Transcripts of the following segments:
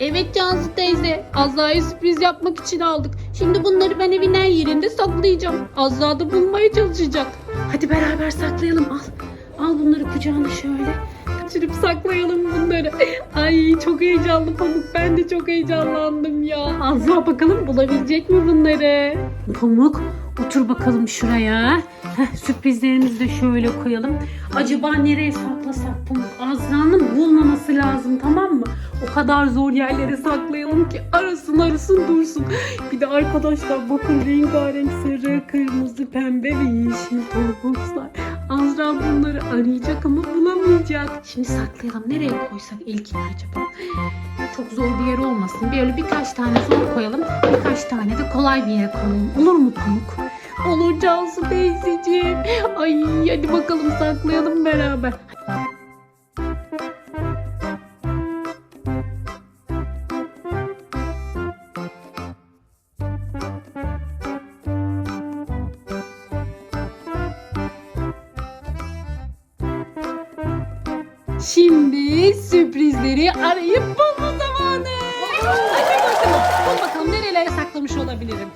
Evet Cansu teyze. Azra'ya sürpriz yapmak için aldık. Şimdi bunları ben evin her yerinde saklayacağım. Azra da bulmaya çalışacak. Hadi beraber saklayalım. Al. Al bunları kucağına şöyle. Kaçırıp saklayalım bunları. Ay çok heyecanlı Pamuk. Ben de çok heyecanlandım ya. Azra bakalım bulabilecek mi bunları? Pamuk otur bakalım şuraya. Heh, sürprizlerimizi de şöyle koyalım. Acaba nereye saklasak Pamuk? Azra'nın bulmaması lazım tamam mı? O kadar zor yerlere saklayalım ki arasın arasın dursun. Bir de arkadaşlar bakın rengarenk sarı, kırmızı, pembe ve yeşil torboklar. Azra bunları arayacak ama bulamayacak. Şimdi saklayalım. Nereye koysak ilkini acaba? Çok zor bir yer olmasın. Böyle birkaç tane zor koyalım. Birkaç tane de kolay bir yere koyalım. Olur mu Pamuk? Olur Cansu teyzeciğim. Ay hadi bakalım saklayalım beraber. Şimdi sürprizleri arayıp bulma zamanı. Hadi bakalım. Bul bakalım nerelere saklamış olabilirim.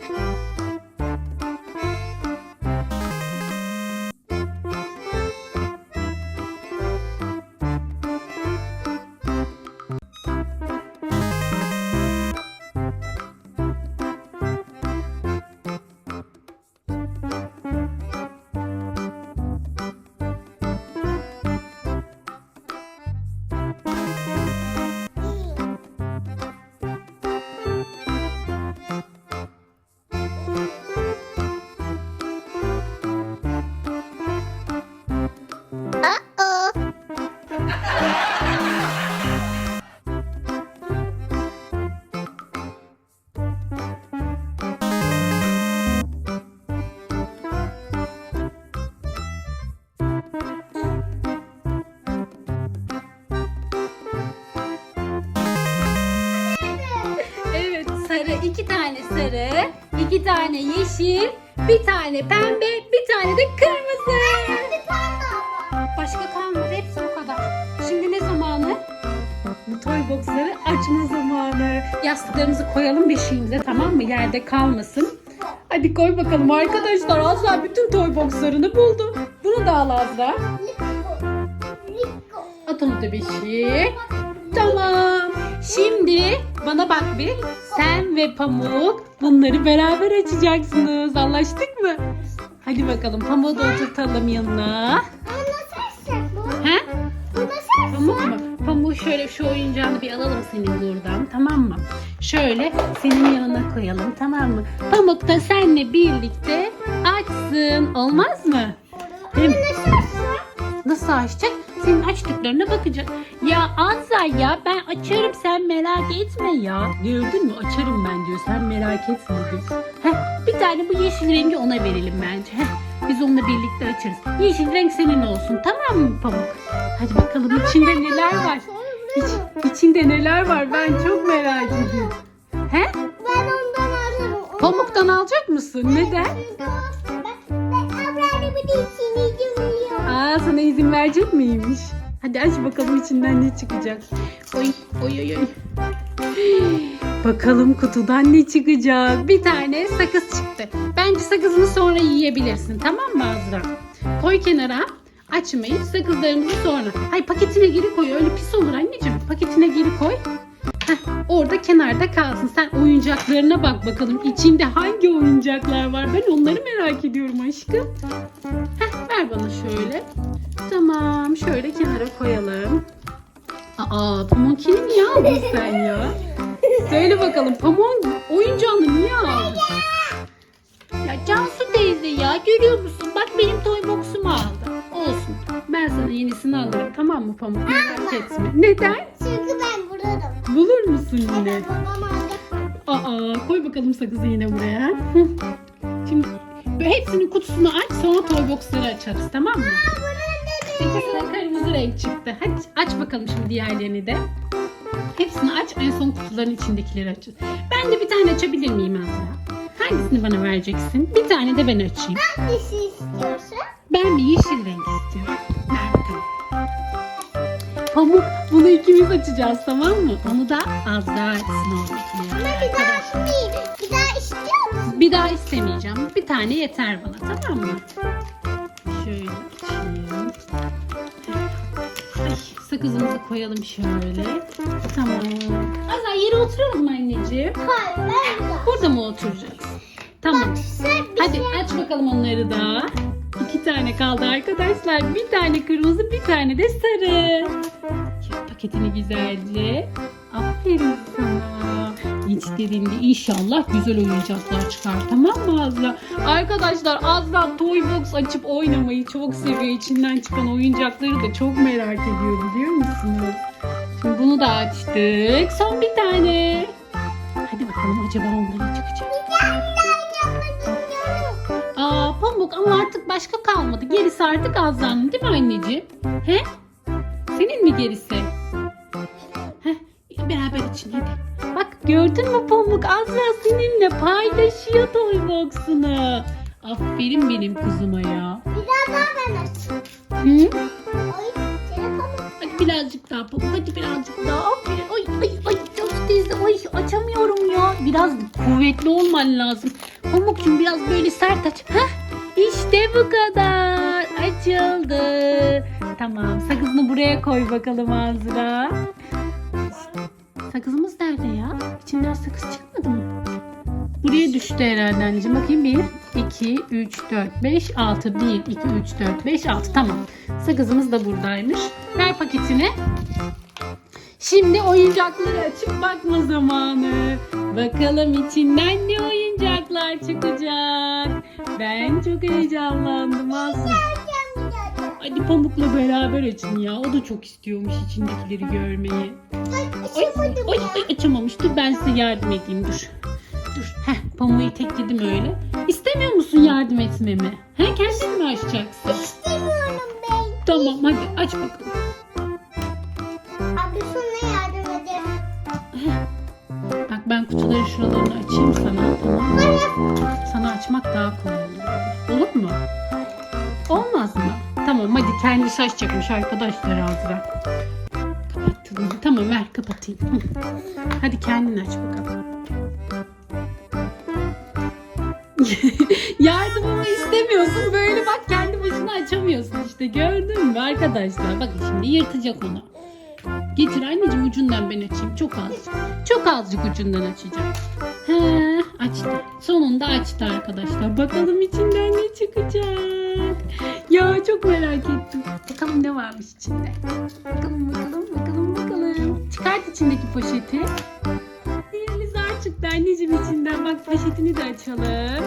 İki tane sarı, iki tane yeşil, bir tane pembe, bir tane de kırmızı. Başka kalmadı hepsi bu kadar. Şimdi ne zamanı? Bu toy boxları açma zamanı. Yastıklarımızı koyalım beşiğimize tamam mı? Yerde kalmasın. Hadi koy bakalım arkadaşlar. Azra bütün toy boxlarını buldu. Bunu da al Azra. At onu da beşiğe. Tamam. Şimdi bana bak bir. Sen ve Pamuk bunları beraber açacaksınız. Anlaştık mı? Hadi bakalım Pamuk'u da oturtalım yanına. He? Pamuk mu? Pamuk şöyle şu oyuncağını bir alalım senin buradan tamam mı? Şöyle senin yanına koyalım tamam mı? Pamuk da seninle birlikte açsın. Olmaz mı? Değil mi? Nasıl açacak? Senin açtıklarına bakacak. Ya Azza ya ben açarım sen merak etme ya. Gördün mü açarım ben diyor sen merak etme diyor. Heh, bir tane bu yeşil rengi ona verelim bence. Heh, biz onunla birlikte açarız. Yeşil renk senin olsun tamam mı Pamuk? Hadi bakalım içinde neler var. İç, içinde neler var ben çok merak ediyorum. He? Ben ondan alırım. Pamuktan alacak mısın? Neden? Ablamın içini. Aa sana izin verecek miymiş? Hadi aç bakalım içinden ne çıkacak. Oy oy oy oy. Bakalım kutudan ne çıkacak? Bir tane sakız çıktı. Bence sakızını sonra yiyebilirsin. Tamam mı Azra? Koy kenara. Açmayın. Sakızlarımızı sonra. Hay paketine geri koy. Öyle pis olur anneciğim. Paketine geri koy. Heh, orada kenarda kalsın. Sen oyuncaklarına bak bakalım. İçinde hangi oyuncaklar var? Ben onları merak ediyorum aşkım. Heh, ver bana şöyle. Tamam şöyle kenara koyalım. Aa pamunkini niye aldın sen ya? Söyle bakalım pamuğun oyuncağını niye aldın? Ya Cansu teyze ya görüyor musun? Bak benim toy box'umu aldı. Olsun. Ben sana yenisini alırım tamam mı Pamuk? Merak etme. Neden? Bana. Aa koy bakalım sakızı yine buraya. Hı. Şimdi böyle hepsinin kutusunu aç sonra toy box'ları açarız tamam mı? Sekizine kırmızı renk çıktı. Hadi aç bakalım şimdi diğerlerini de. Hepsini aç en son kutuların içindekileri aç. Ben de bir tane açabilir miyim Azra? Hangisini bana vereceksin? Bir tane de ben açayım. Hangisi istiyorsun? Ben bir yeşil renk istiyorum. Bunu ikimiz açacağız tamam mı? Onu da Azra açsın oradakini. Ama bir daha açmayayım. Bir daha istiyor musun? Bir daha istemeyeceğim. Bir tane yeter bana tamam mı? Şöyle açayım. Ay, sakızımızı koyalım şöyle. Tamam. Azra yere oturalım mı anneciğim? Hayır ben de. Burada mı oturacağız? Tamam. Hadi şey aç bakalım onları da. İki tane kaldı arkadaşlar. Bir tane kırmızı, bir tane de sarı. Paketini güzelce. Aferin sana. Yetiştirdiğinde inşallah güzel oyuncaklar çıkar. Tamam mı Azra? Arkadaşlar Azra Toybox açıp oynamayı çok seviyor. İçinden çıkan oyuncakları da çok merak ediyor biliyor musunuz? Şimdi bunu da açtık. Son bir tane. Hadi bakalım acaba ondan ne çıkacak? Aa Pamuk ama artık başka kalmadı. Gerisi artık Azra'nın değil mi anneciğim? He? Senin mi gerisi? Beraber için hadi. Bak gördün mü Pamuk? Azra seninle paylaşıyor Toybox'unu. Aferin benim kızıma ya. Bir daha ben açayım. Hı? Hadi birazcık daha Pamuk. Hadi birazcık daha. Aferin. Ay ay ay. Cansu teyze. Ay açamıyorum ya. Biraz kuvvetli olman lazım. Pamukcuğum biraz böyle sert aç. Heh. İşte bu kadar. Açıldı. Tamam. Sakızını buraya koy bakalım Azra. Sakızımız nerede ya? İçinden sakız çıkmadı mı? Buraya düştü herhalde anneciğim. Bakayım 1, 2, 3, 4, 5, 6. 1, 2, 3, 4, 5, 6. Tamam. Sakızımız da buradaymış. Ver paketini. Şimdi oyuncakları açıp bakma zamanı. Bakalım içinden ne oyuncaklar çıkacak. Ben çok heyecanlandım aslında. Hadi Pamuk'la beraber açın ya. O da çok istiyormuş içindekileri görmeyi. Ay, Açamadım ay, ya. ay, açamamış. Dur ben size yardım edeyim dur. Dur. Heh, pamuğu tekledim öyle. İstemiyor musun yardım etmemi? He, kendin mi açacaksın? İstemiyorum ben. Tamam hadi aç bakalım. Abi sana yardım ederim. Bak ben kutuların şuralarını açayım sana. Tamam mı? Sana açmak daha kolay olur. Olur mu? Olmaz mı? Tamam hadi kendisi açacakmış arkadaşlar Azra. Kapattın? Tamam ver kapatayım. Hadi kendin aç bakalım. Yardımımı istemiyorsun. Böyle bak kendi başına açamıyorsun işte. Gördün mü arkadaşlar? Bakın şimdi yırtacak onu. Getir anneciğim ucundan ben açayım. Çok azıcık. Çok azıcık ucundan açacağım. He, açtı. Sonunda açtı arkadaşlar. Bakalım içinden ne çıkacak. Ya çok merak ettim. Bakalım ne varmış içinde. Bakalım bakalım bakalım bakalım. Çıkart içindeki poşeti. Çıktı anneciğim içinden. Bak poşetini de açalım.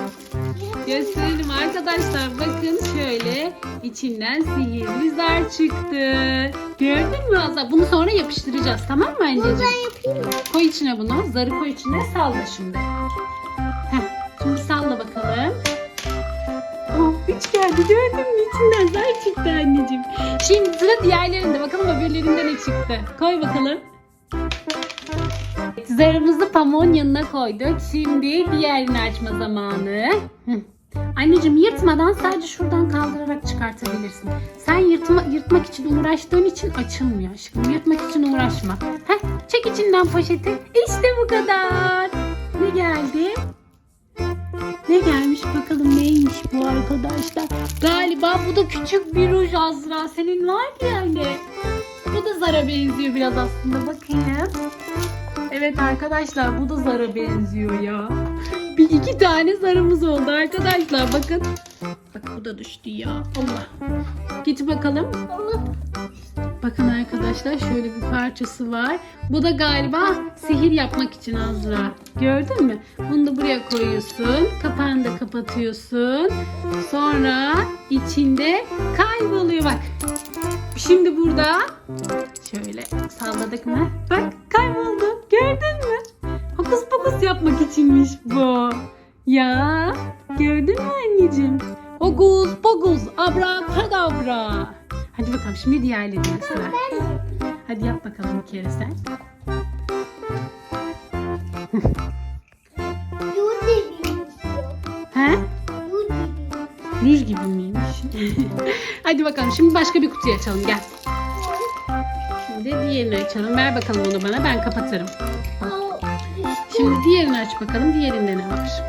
Gösterelim arkadaşlar. Bakın şöyle içinden sihirli zar çıktı. Gördün mü Azra? Bunu sonra yapıştıracağız tamam mı anneciğim? Ben yapayım mı? Koy içine bunu. Zarı koy içine salla şimdi. Heh, şimdi salla bakalım. Oh, üç geldi gördün mü? İçinden zar çıktı anneciğim. Şimdi sıra diğerlerinde. Bakalım öbürlerinde ne çıktı. Koy bakalım. Zarımızı pamuğun yanına koyduk. Şimdi diğerini açma zamanı. Anneciğim yırtmadan sadece şuradan kaldırarak çıkartabilirsin. Sen yırtma, yırtmak için uğraştığın için açılmıyor aşkım. Yırtmak için uğraşma. Heh, çek içinden poşeti. İşte bu kadar. Ne geldi? Ne gelmiş bakalım neymiş bu arkadaşlar. Galiba bu da küçük bir ruj Azra. Senin var yani. Bu da Zara benziyor biraz aslında. Bakayım. Evet arkadaşlar bu da Zara benziyor ya. Bir iki tane zarımız oldu arkadaşlar bakın. Bak bu da düştü ya. Allah. Git bakalım. Allah. Bakın arkadaşlar şöyle bir parçası var. Bu da galiba sihir yapmak için Azra. Gördün mü? Bunu da buraya koyuyorsun. Kapağını da kapatıyorsun. Sonra içinde kayboluyor bak. Şimdi burada şöyle salladık mı? Bak kayboldu. Gördün mü? Hokus pokus yapmak içinmiş bu. Ya gördün mü anneciğim? Hokus pokus abrakadabra. Hadi bakalım şimdi diğerlerine sıra. Hadi yap bakalım bir kere sen. He? Ruj gibi miymiş? Hadi bakalım şimdi başka bir kutuyu açalım gel. Şimdi diğerini açalım. Ver bakalım onu bana ben kapatırım. Diğerini aç bakalım. Diğerinde ne var?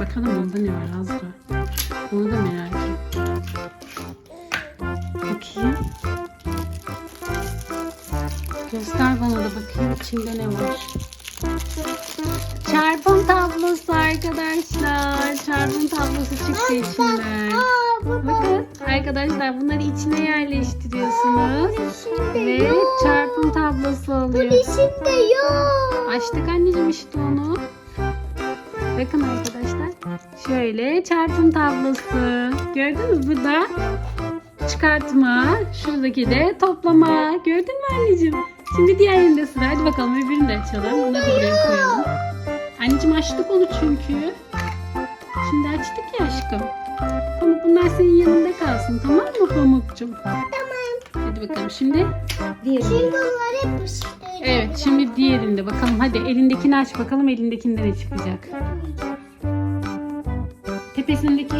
Bakalım onda ne var Azra. Onu da merak ettim. Bakayım. Göster bana da bakayım içinde ne var. Çarpım tablosu arkadaşlar. Çarpım tablosu çıktı içinden. Aa, bu Bakın arkadaşlar bunları içine yerleştiriyorsunuz. içinde Ve yok. çarpım tablosu Bu oluyor. içinde yok. Açtık anneciğim işte onu. Bakın arkadaşlar. Şöyle çarpım tablosu. Gördünüz mü? Bu da çıkartma. Şuradaki de toplama. Gördün mü anneciğim? Şimdi diğerinde sıra. Hadi bakalım öbürünü de açalım. Bunları da buraya koyalım. Anneciğim açtık onu çünkü. Şimdi açtık ya aşkım. Bunlar senin yanında kalsın tamam mı Pamukcuğum? Tamam. Hadi bakalım şimdi diğerinde. Şimdi hep işte. Evet şimdi diğerinde bakalım hadi elindekini aç bakalım elindekinde ne çıkacak. Tepesindeki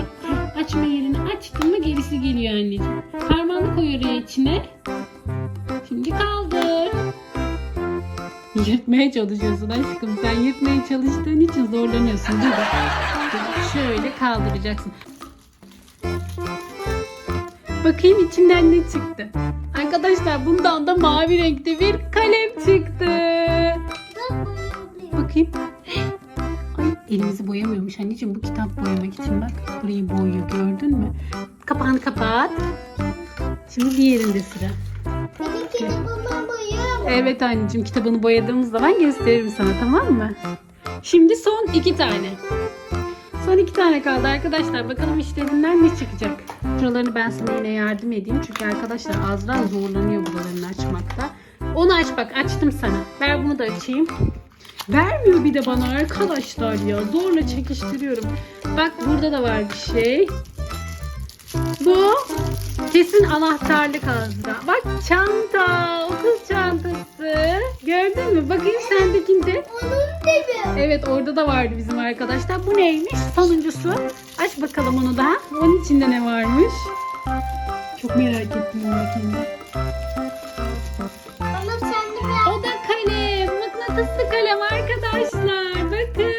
açma yerini açtın mı gerisi geliyor anneciğim. Parmağını koy oraya içine. Şimdi kaldır. Yırtmaya çalışıyorsun aşkım. Sen yırtmaya çalıştığın için zorlanıyorsun değil mi? Şöyle kaldıracaksın. Bakayım içinden ne çıktı. Arkadaşlar bundan da mavi renkte bir kalem çıktı. Bakayım. Ay elimizi boyamıyormuş anneciğim. Bu kitap boyamak için bak. Burayı boyuyor gördün mü? Kapağını kapat. Şimdi diğerinde sıra. De babam boyuyor. Evet anneciğim kitabını boyadığımız zaman gösteririm sana tamam mı? Şimdi son iki tane. Son iki tane kaldı arkadaşlar. Bakalım işlerinden ne çıkacak. Şuralarını ben sana yine yardım edeyim. Çünkü arkadaşlar Azra zorlanıyor buralarını açmakta. Onu aç bak açtım sana. Ver bunu da açayım. Vermiyor bir de bana arkadaşlar ya. Zorla çekiştiriyorum. Bak burada da var bir şey. Bu kesin anahtarlık Azra. Bak çanta. Okul çantası. Gördün mü? Bakayım sendekinde. Onun gibi. Evet orada da vardı bizim arkadaşlar. Bu neymiş? Sonuncusu. Aç bakalım onu da. Onun içinde ne varmış? Çok merak ettim sen de biraz O da kalem. Mıknatıslı kalem arkadaşlar. Bakın.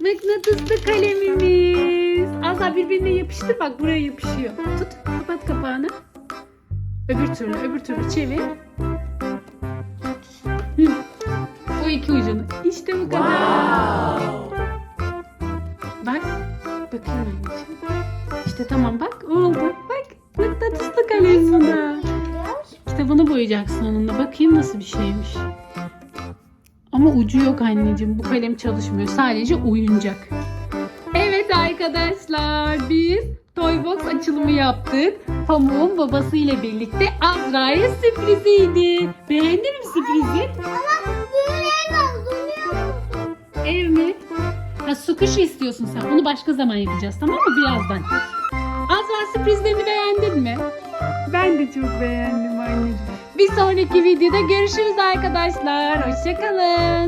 Mıknatıslı kalemimiz. Az daha birbirine yapıştır. Bak buraya yapışıyor. Tut. Kapat kapağını. Öbür türlü, öbür türlü çevir. Hı. O iki ucunu. İşte bu kadar. Bak. İşte tamam bak. Oldu. Bak. Mıknatıslı kalem bu da. Kitabını boyayacaksın onunla. Bakayım nasıl bir şeymiş. Ama ucu yok anneciğim. Bu kalem çalışmıyor. Sadece oyuncak. Evet arkadaşlar biz Toybox açılımı yaptık. Pamuk'un babası ile birlikte Azra'ya sürpriziydi. Beğendin mi sürprizi? Ama böyle ev musun? Ev mi? Ha su kuşu istiyorsun sen. Onu başka zaman yapacağız tamam mı? Birazdan. Azra sürprizlerini beğendin mi? Ben de çok beğendim anneciğim. Bir sonraki videoda görüşürüz arkadaşlar. Hoşçakalın.